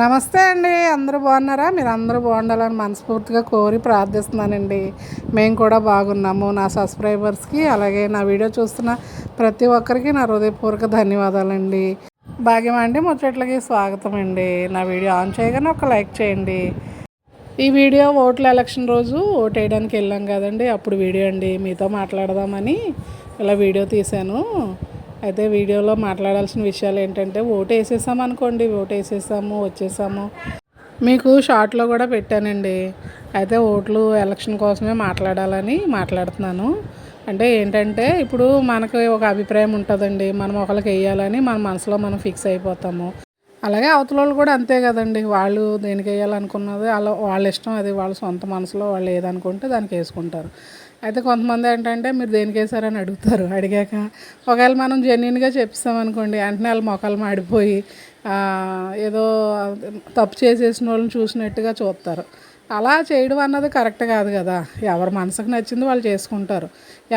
నమస్తే అండి అందరూ బాగున్నారా? మీరు అందరూ బాగుండాలని మనస్ఫూర్తిగా కోరి ప్రార్థిస్తున్నానండి. మేము కూడా బాగున్నాము నా సబ్స్క్రైబర్స్కి అలాగే నా వీడియో చూస్తున్న ప్రతి ఒక్కరికి నా హృదయపూర్వక ధన్యవాదాలండి. భాగ్యం అండి ముచ్చట్లకి స్వాగతం అండి. నా వీడియో ఆన్ చేయగానే ఒక లైక్ చేయండి. ఈ వీడియో ఓట్ల ఎలక్షన్ రోజు ఓటు వేయడానికి వెళ్ళాం కదండి అప్పుడు వీడియో అండి మీతో మాట్లాడదామని ఇలా వీడియో తీశాను. అయితే వీడియోలో మాట్లాడాల్సిన విషయాలు ఏంటంటే ఓటు వేసేసాం అనుకోండి ఓటు వేసేసాము వచ్చేసాము. మీకు షార్ట్లో కూడా పెట్టానండి. అయితే ఓట్లు ఎలక్షన్ కోసమే మాట్లాడాలని మాట్లాడుతున్నాను. అంటే ఏంటంటే ఇప్పుడు మనకి ఒక అభిప్రాయం ఉంటుందండి. మనం ఒకరికి వేయాలని మన మనసులో మనం ఫిక్స్ అయిపోతాము. అలాగే అవతల వాళ్ళు కూడా అంతే కదండి. వాళ్ళు దేనికి వేయాలనుకున్నది అలా వాళ్ళ ఇష్టం అది వాళ్ళ సొంత మనసులో వాళ్ళు ఏదనుకుంటే దానికి వేసుకుంటారు. అయితే కొంతమంది ఏంటంటే మీరు దేనికి వేసారని అడుగుతారు. అడిగాక ఒకవేళ మనం జెన్యున్గా చెప్పిస్తామనుకోండి వెంటనే వాళ్ళ మొక్కలు మాడిపోయి ఏదో తప్పు చేసేసిన వాళ్ళని చూసినట్టుగా చూస్తారు. అలా చేయడం అన్నది కరెక్ట్ కాదు కదా. ఎవరి మనసుకు నచ్చింది వాళ్ళు చేసుకుంటారు.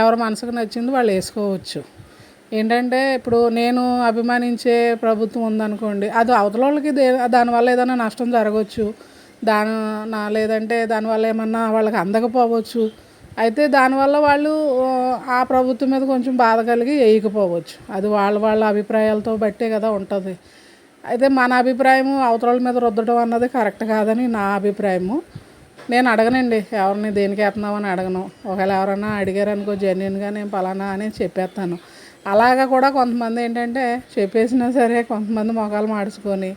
ఎవరి మనసుకు నచ్చింది వాళ్ళు వేసుకోవచ్చు. ఏంటంటే ఇప్పుడు నేను అభిమానించే ప్రభుత్వం ఉందనుకోండి అది అవతల వాళ్ళకి దే దానివల్ల ఏదైనా నష్టం జరగవచ్చు దాని నా లేదంటే దానివల్ల ఏమన్నా వాళ్ళకి అందకపోవచ్చు. అయితే దానివల్ల వాళ్ళు ఆ, ప్రభుత్వం మీద కొంచెం బాధ కలిగి వేయకపోవచ్చు. అది వాళ్ళ వాళ్ళ అభిప్రాయాలతో బట్టే కదా ఉంటుంది. అయితే మన అభిప్రాయము అవతల మీద రుద్దడం అన్నది కరెక్ట్ కాదని నా అభిప్రాయము. నేను అడగనండి ఎవరిని దేనికి వేస్తున్నామని అడగను. ఒకవేళ ఎవరన్నా అడిగారనుకో జెన్యున్గా నేను పలానా అని చెప్పేస్తాను. అలాగా కూడా కొంతమంది ఏంటంటే చెప్పేసినా సరే కొంతమంది మొఖాలు మాడుచుకొని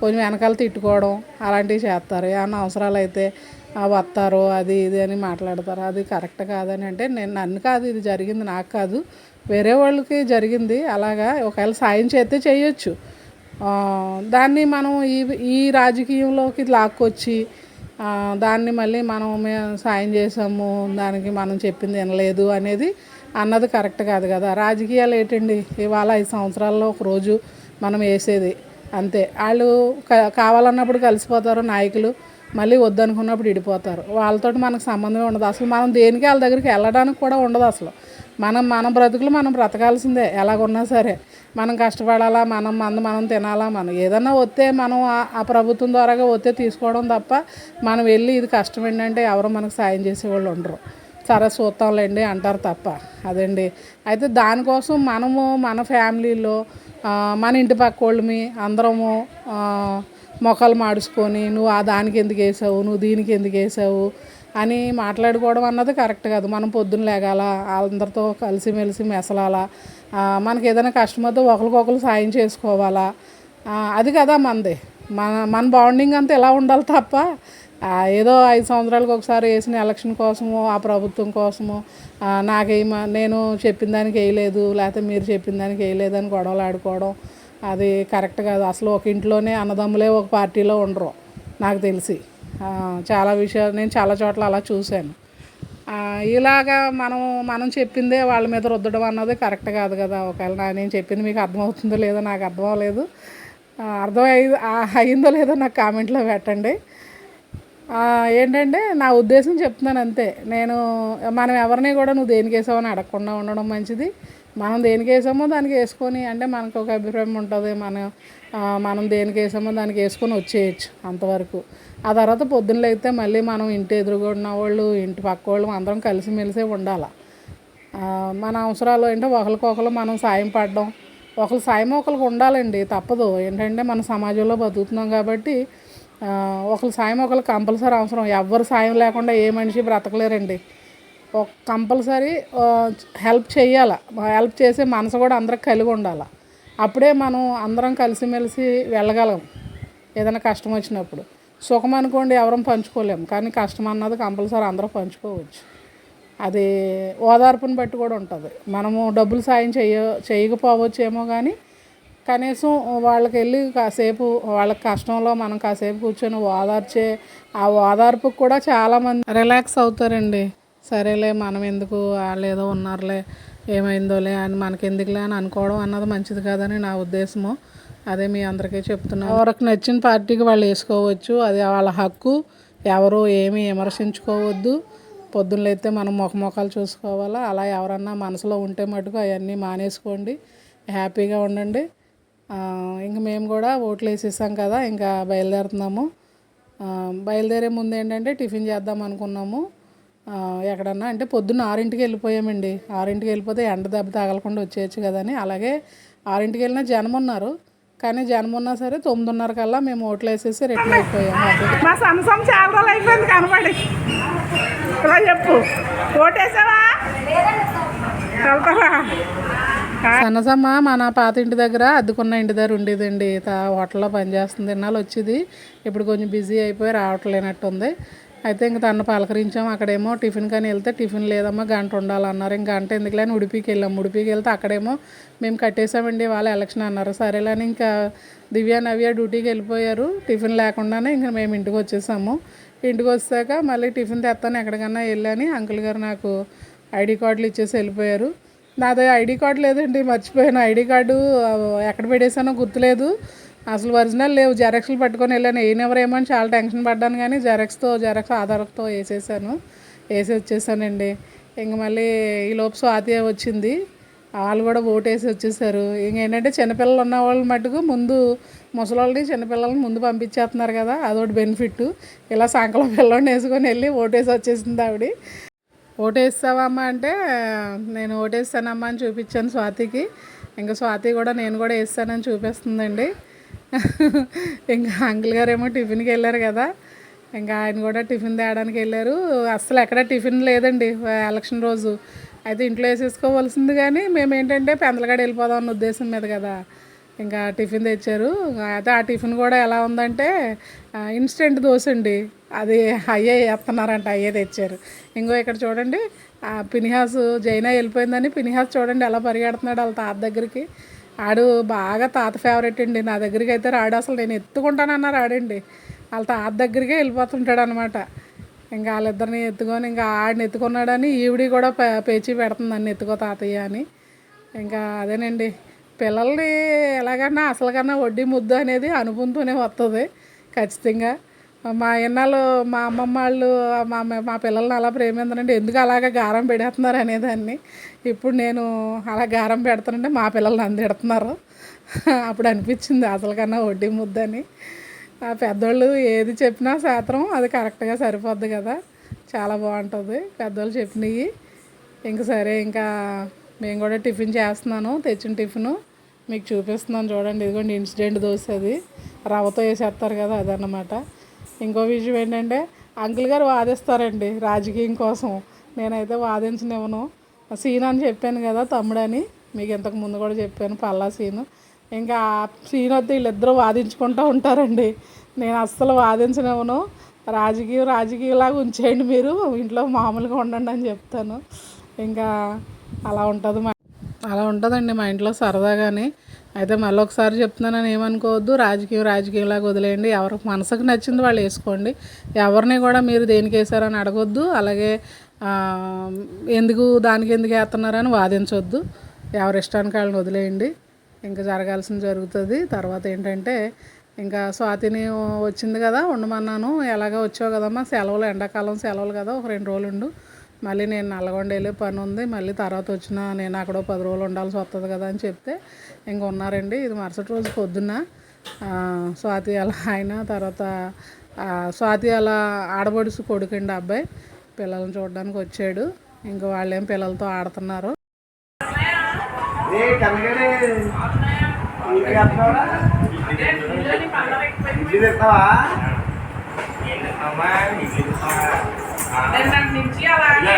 కొంచెం వెనకాల తిట్టుకోవడం అలాంటివి చేస్తారు. ఏమన్నా అవసరాలు అయితే వస్తారు అది ఇది అని మాట్లాడతారు. అది కరెక్ట్ కాదని అంటే నేను నన్ను కాదు ఇది జరిగింది నాకు కాదు. వేరే వాళ్ళకి జరిగింది అలాగా ఒకవేళ సాయం చేస్తే చేయొచ్చు. దాన్ని మనం ఈ ఈ రాజకీయంలోకి లాక్కొచ్చి దాన్ని మళ్ళీ మనం మేము సాయం చేసాము దానికి మనం చెప్పింది వినలేదు అనేది అన్నది కరెక్ట్ కాదు కదా. రాజకీయాలు ఏంటండి? ఇవాళ ఐదు సంవత్సరాల్లో ఒక రోజు మనం వేసేది అంతే. వాళ్ళు కావాలన్నప్పుడు కలిసిపోతారు నాయకులు. మళ్ళీ వద్దనుకున్నప్పుడు విడిపోతారు వాళ్ళతో మనకు సంబంధమే ఉండదు. అసలు మనం దేనికి వాళ్ళ దగ్గరికి వెళ్ళడానికి కూడా ఉండదు అసలు. మనం మన బ్రతుకులు మనం బ్రతకాల్సిందే. ఎలాగున్నా సరే. మనం కష్టపడాలా? మనం మందు మనం తినాలా? మనం ఏదన్నా వస్తే మనం ఆ- ప్రభుత్వం ద్వారాగా వస్తే తీసుకోవడం తప్ప మనం వెళ్ళి ఇది కష్టం ఏంటంటే ఎవరు మనకు సాయం చేసేవాళ్ళు ఉండరు. సరే చూస్తాంలేండి అంటారు తప్ప. అదండి. అయితే దానికోసం మనము మన ఫ్యామిలీలో మన ఇంటి పక్క వాళ్ళమి అందరము మొఖాలు మొక్కలు మాడుచుకొని నువ్వు ఆ దానికి ఎందుకు వేసావు? నువ్వు దీనికి ఎందుకు వేసావు? అని మాట్లాడుకోవడం అన్నది కరెక్ట్ కాదు. మనం పొద్దున్న లేగాల అందరితో కలిసిమెలిసి మెసలాలా మనకి ఏదైనా కష్టమతో ఒకరికొకరు సాయం చేసుకోవాలా. అది కదా మనది మన మన బాండింగ్ అంతా ఎలా ఉండాలి తప్ప ఏదో ఐదు సంవత్సరాలకు ఒకసారి వేసిన ఎలక్షన్ కోసము ఆ ప్రభుత్వం కోసము నాకేమ నేను చెప్పిన దానికి వేయలేదు లేకపోతే మీరు చెప్పిన దానికి వేయలేదు అని గొడవలు ఆడుకోవడం అది కరెక్ట్ కాదు. అసలు ఒక ఇంట్లోనే అన్నదమ్ములే ఒక పార్టీలో ఉండరు నాకు తెలిసి. చాలా విషయాలు నేను చాలా చోట్ల అలా చూశాను. ఇలాగా మనం మనం చెప్పిందే వాళ్ళ మీద రుద్దడం అన్నది కరెక్ట్ కాదు కదా. ఒకవేళ నా- నేను చెప్పింది మీకు అర్థమవుతుందో లేదో నాకు అర్థం అవ్వలేదు అర్థం అయిందో లేదో నాకు కామెంట్లో పెట్టండి. ఏంటంటే నా ఉద్దేశం చెప్తున్నాను అంతే. నేను మనం ఎవరిని కూడా నువ్వు దేనికేసావని అడగకుండా ఉండడం మంచిది. మనం దేనికి వేసామో దానికి వేసుకొని అంటే మనకు ఒక అభిప్రాయం ఉంటుంది మనం మనం దేనికి వేసామో దానికి వేసుకొని వచ్చేయచ్చు అంతవరకు. ఆ తర్వాత పొద్దున్న లేగితే మళ్ళీ మనం ఇంటి ఎదురుగున్న వాళ్ళు ఇంటి పక్క వాళ్ళు అందరం కలిసిమెలిసే ఉండాలి. మన అవసరాలు ఏంటో ఒకరికొకరు మనం సాయం పడడం ఒకరు సాయం ఒకరికి ఉండాలండి తప్పదు. ఏంటంటే మన సమాజంలో బతుకుతున్నాం కాబట్టి ఆ, ఒకరి సాయం ఒకరు కంపల్సరీ అవసరం. ఎవ్వరు సాయం లేకుండా ఏ మనిషి బ్రతకలేరండి. కంపల్సరీ హెల్ప్ చేయాలి హెల్ప్ చేసే మనసు కూడా అందరికి కలిగి ఉండాలి? అప్పుడే మనం అందరం కలిసిమెలిసి వెళ్ళగలం ఏదైనా కష్టం వచ్చినప్పుడు. సుఖం అనుకోండి ఎవరం పంచుకోలేము కానీ కష్టం అన్నది కంపల్సరీ అందరూ పంచుకోవచ్చు. అది ఓదార్పుని బట్టి కూడా ఉంటుంది. మనము డబ్బులు సాయం చేయ చేయకపోవచ్చేమో కానీ కనీసం వాళ్ళకి వెళ్ళి కాసేపు వాళ్ళ కష్టంలో మనం కాసేపు కూర్చొని ఓదార్చే ఆ ఓదార్పుకు కూడా చాలామంది రిలాక్స్ అవుతారండి. సరేలే మనం ఎందుకు వాళ్ళు ఏదో ఉన్నారులే ఏమైందోలే అని మనకెందుకులే అని అనుకోవడం అన్నది మంచిది కాదని నా ఉద్దేశము. అదే మీ అందరికీ చెప్తున్నాను. ఎవరికి నచ్చిన పార్టీకి వాళ్ళు వేసుకోవచ్చు. అది వాళ్ళ హక్కు. ఎవరు ఏమీ విమర్శించుకోవద్దు. పొద్దున్న మనం మొఖ మొఖాలు చూసుకోవాలా. అలా ఎవరన్నా మనసులో ఉంటే మటుకు అవన్నీ మానేసుకోండి. హ్యాపీగా ఉండండి. ఇంక మేము కూడా ఓట్లు వేసేసాం కదా ఇంకా బయలుదేరుతున్నాము. బయలుదేరే ముందు ఏంటంటే టిఫిన్ చేద్దాం అనుకున్నాము. ఎక్కడన్నా అంటే పొద్దున్న ఆరింటికి వెళ్ళిపోయామండి. ఆరింటికి వెళ్ళిపోతే ఎండ దెబ్బ తగలకుండా వచ్చేయచ్చు కదని. అలాగే ఆరింటికి వెళ్ళినా జనం ఉన్నారు. కానీ జనం ఉన్నా సరే తొమ్మిదిన్నర కల్లా మేము ఓట్లు వేసేసి రిటర్న్ అయిపోయాము మా సంసం చాలా రోజులు అయిపోయింది కనబడి. ఇలా చెప్పు. ఓటేసావా? వెళ్తావా? సన్నసమ్మ మన పాత ఇంటి దగ్గర అద్దుకున్న ఇంటి దగ్గర ఉండేదండి. తా హోటల్లో పనిచేస్తుంది ఇన్నాళ్ళు వచ్చేది. ఇప్పుడు కొంచెం బిజీ అయిపోయి రావట్లేనట్టుంది. అయితే ఇంక తను పలకరించాం. అక్కడేమో టిఫిన్ కానీ వెళ్తే టిఫిన్ లేదమ్మా గంట ఉండాలన్నారు. ఇంక గంట ఎందుకులేని ఉడిపికి వెళ్ళాం. ఉడిపికి వెళ్తే అక్కడేమో మేము కట్టేసామండి వాళ్ళ ఎలక్షన్ అన్నారు. సరేలేని ఇంకా దివ్య నవ్య డ్యూటీకి వెళ్ళిపోయారు. టిఫిన్ లేకుండానే ఇంక మేము ఇంటికి వచ్చేసాము. ఇంటికి వచ్చాక మళ్ళీ టిఫిన్ తెస్తాను ఎక్కడికన్నా వెళ్ళని అంకుల్ గారు నాకు ఐడి కార్డులు ఇచ్చేసి వెళ్ళిపోయారు. నాది ఐడి కార్డు లేదండి మర్చిపోయాను. ఐడి కార్డు ఎక్కడ పెట్టేసానో గుర్తులేదు. అసలు ఒరిజినల్ లేవు. జెరాక్స్లు పట్టుకొని వెళ్ళాను. ఏనెవరేమో అని చాలా టెన్షన్ పడ్డాను కానీ జెరాక్స్తో జెరాక్స్ ఆధార్తో వేసేసాను. వేసి వచ్చేసానండి. ఇంక మళ్ళీ ఈ లోపు స్వాతి వచ్చింది. వాళ్ళు కూడా ఓటు వేసి వచ్చేసారు ఇంకేంటంటే చిన్నపిల్లలు ఉన్న వాళ్ళు మటుకు ముందు ముసలోళ్ళని చిన్నపిల్లల్ని ముందు పంపించేస్తున్నారు కదా అదొకటి బెనిఫిట్ ఇలా సంకలం పిల్లని వేసుకొని వెళ్ళి ఓటేసి వచ్చేసింది ఆవిడ. ఓటేస్తావమ్మా అంటే నేను ఓటేస్తానమ్మా అని చూపించాను స్వాతికి. ఇంకా స్వాతి కూడా నేను కూడా వేస్తానని చూపిస్తుందండి. ఇంకా అంకుల్ గారు ఏమో టిఫిన్కి వెళ్ళారు కదా. ఇంకా ఆయన కూడా టిఫిన్ తేయడానికి వెళ్ళారు. అస్సలు ఎక్కడ టిఫిన్ లేదండి ఎలక్షన్ రోజు. అయితే ఇంట్లో వేసేసుకోవాల్సింది కానీ మేము ఏంటంటే వెళ్ళిపోదాం అన్న ఉద్దేశం మీద కదా. ఇంకా టిఫిన్ తెచ్చారు. అయితే ఆ టిఫిన్ కూడా ఎలా ఉందంటే ఇన్స్టెంట్ దోశ అండి. అది అయ్యే వేస్తున్నారంట అయ్యే తెచ్చారు. ఇంకో ఇక్కడ చూడండి ఆ పినిహాస్ జైనా వెళ్ళిపోయిందని పినిహాస్ చూడండి ఎలా పరిగెడుతున్నాడు వాళ్ళ తాత దగ్గరికి. ఆడు బాగా తాత ఫేవరెట్ అండి. నా దగ్గరికి అయితే రాడు అసలు. నేను ఎత్తుకుంటానన్నారు ఆడండి వాళ్ళ తాత దగ్గరికే వెళ్ళిపోతుంటాడు అనమాట ఇంకా వాళ్ళిద్దరిని ఎత్తుకొని ఇంకా ఆడిని ఎత్తుకున్నాడని ఈవిడి కూడా పే- పేచి పెడుతుంది నన్ను ఎత్తుకో తాతయ్య అని. ఇంకా అదేనండి. పిల్లల్ని ఎలాగన్నా అసలు కన్నా వడ్డీ ముద్దు అనేది అనుభవంతోనే వస్తుంది ఖచ్చితంగా. మా ఇన్నాళ్ళు మా అమ్మమ్మ వాళ్ళు మా మా పిల్లల్ని అలా ప్రేమిందనండి ఎందుకు అలాగ గారం పెడేస్తున్నారు అనేదాన్ని. ఇప్పుడు నేను అలా గారం పెడుతానంటే మా పిల్లల్ని అందిడుతున్నారు అప్పుడు అనిపించింది అసలు కన్నా వడ్డీ ముద్దని. ఆ పెద్దోళ్ళు ఏది చెప్పినా శాతం అది కరెక్ట్గా సరిపోద్ది కదా. చాలా బాగుంటుంది పెద్దోళ్ళు చెప్పినవి ఇంక సరే ఇంకా మేము కూడా టిఫిన్ చేస్తున్నాను తెచ్చిన టిఫిను మీకు చూపిస్తున్నాను చూడండి. ఇదిగోండి ఇన్సిడెంట్ దోశ అది. రవ్వతో వేసేస్తారు కదా అదన్నమాట. ఇంకో విషయం ఏంటంటే అంకుల్ గారు వాదిస్తారండి రాజకీయం కోసం. నేనైతే వాదించనివ్వను. సీన్ అని చెప్పాను కదా తమ్ముడని మీకు ఇంతకు ముందు కూడా చెప్పాను పల్లా సీను. ఇంకా ఆ సీన్ వద్ద వీళ్ళిద్దరూ వాదించుకుంటూ ఉంటారండి. నేను అస్సలు వాదించనివ్వను. రాజకీయం రాజకీయలాగా ఉంచేయండి మీరు ఇంట్లో మామూలుగా ఉండండి అని చెప్తాను. ఇంకా అలా ఉంటుంది మా అలా ఉంటుందండి మా ఇంట్లో సరదాగానే. అయితే మళ్ళీ ఒకసారి చెప్తున్నానని ఏమనుకోవద్దు. రాజకీయం రాజకీయంలాగా వదిలేయండి. ఎవరికి మనసుకు నచ్చింది వాళ్ళు వేసుకోండి. ఎవరిని కూడా మీరు దేనికి వేసారని అడగొద్దు. అలాగే ఎందుకు దానికి ఎందుకు వేస్తున్నారని వాదించవద్దు ఎవరి ఇష్టానికి వాళ్ళని వదిలేయండి. ఇంకా జరగాల్సింది జరుగుతుంది. తర్వాత ఏంటంటే ఇంకా స్వాతిని వచ్చింది కదా ఉండమన్నాను. ఎలాగ వచ్చావు కదమ్మా సెలవులు ఎండాకాలం సెలవులు కదా ఒక రెండు రోజులు ఉండు. మళ్ళీ నేను నల్గొండ వెళ్ళే పని ఉంది మళ్ళీ తర్వాత వచ్చిన నేను అక్కడ పది రోజులు ఉండాల్సి వస్తుంది కదా అని చెప్తే ఇంక ఉన్నారండి. ఇది మరుసటి రోజు పొద్దున్న. స్వాతి అలా ఆయన తర్వాత స్వాతి అలా ఆడబడుసు కొడుకండి అబ్బాయి. పిల్లల్ని చూడడానికి వచ్చాడు. ఇంకా వాళ్ళేం పిల్లలతో ఆడుతున్నారు. అమ్మా నిన్నటి నుంచి అలాగే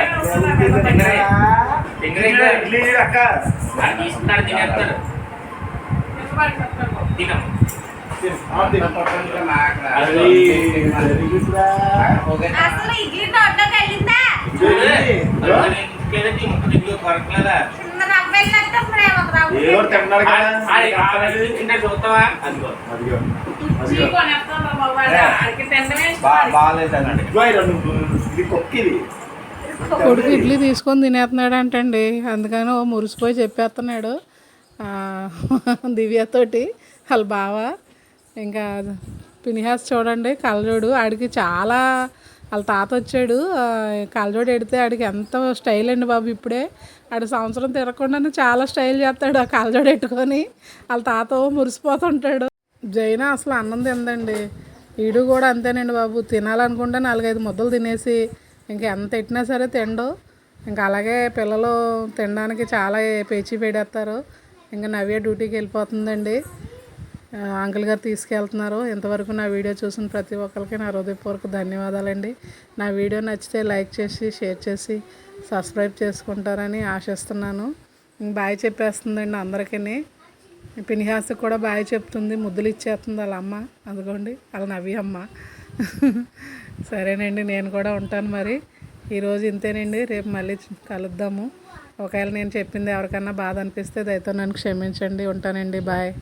తిను. అసలు ఇడ్లీ కదా. అదిగో. అదిగో. ఇదిగో ఈ కొడుకు ఇడ్లీ తీసుకొని తినేస్తున్నాడు అంటండి అందుకని ఓ మురిసిపోయి చెప్పేస్తున్నాడు. దివ్యతోటి వాళ్ళ బావ. ఇంకా పినిహాస్ చూడండి కలజోడు ఆడికి చాలా వాళ్ళ తాత వచ్చాడు. ఆ, కళ్ళజోడు ఎడితే ఆడికి ఎంత స్టైల్ అండి బాబు ఇప్పుడే. ఆడు సంవత్సరం తిరగకుండానే చాలా స్టైల్ చేస్తాడు ఆ కళ్ళజోడు ఎట్టుకొని. వాళ్ళ తాత మురిసిపోతుంటాడు. జైన అసలు అన్నం తిందండి ఈడు కూడా అంతేనండి బాబు. తినాలనుకుంటే నాలుగైదు ముద్దలు తినేసి ఇంకా ఎంత ఎట్టినా సరే తిండు. ఇంకా అలాగే పిల్లలు తినడానికి చాలా పేచీ పెడేస్తారు. ఇంకా నవ్య డ్యూటీకి వెళ్ళిపోతుందండి. అంకుల్ గారు తీసుకెళ్తున్నారు. ఇంతవరకు నా వీడియో చూసిన ప్రతి ఒక్కరికి నా హృదయపూర్వక ధన్యవాదాలండి. నా వీడియో నచ్చితే లైక్ చేసి షేర్ చేసి సబ్స్క్రైబ్ చేసుకుంటారని ఆశిస్తున్నాను. బాయ్ చెప్పేస్తుందండి అందరికీ పినిహాస్కి కూడా బాగా చెప్తుంది ముద్దులు ఇచ్చేస్తుంది వాళ్ళ అమ్మ. అందుకోండి వాళ్ళ నవ్వి అమ్మ. సరేనండి నేను కూడా ఉంటాను మరి. ఈరోజు ఇంతేనండి రేపు మళ్ళీ కలుద్దాము. ఒకవేళ నేను చెప్పింది ఎవరికన్నా బాధ అనిపిస్తే దయతో నన్ను క్షమించండి. ఉంటానండి బాయ్.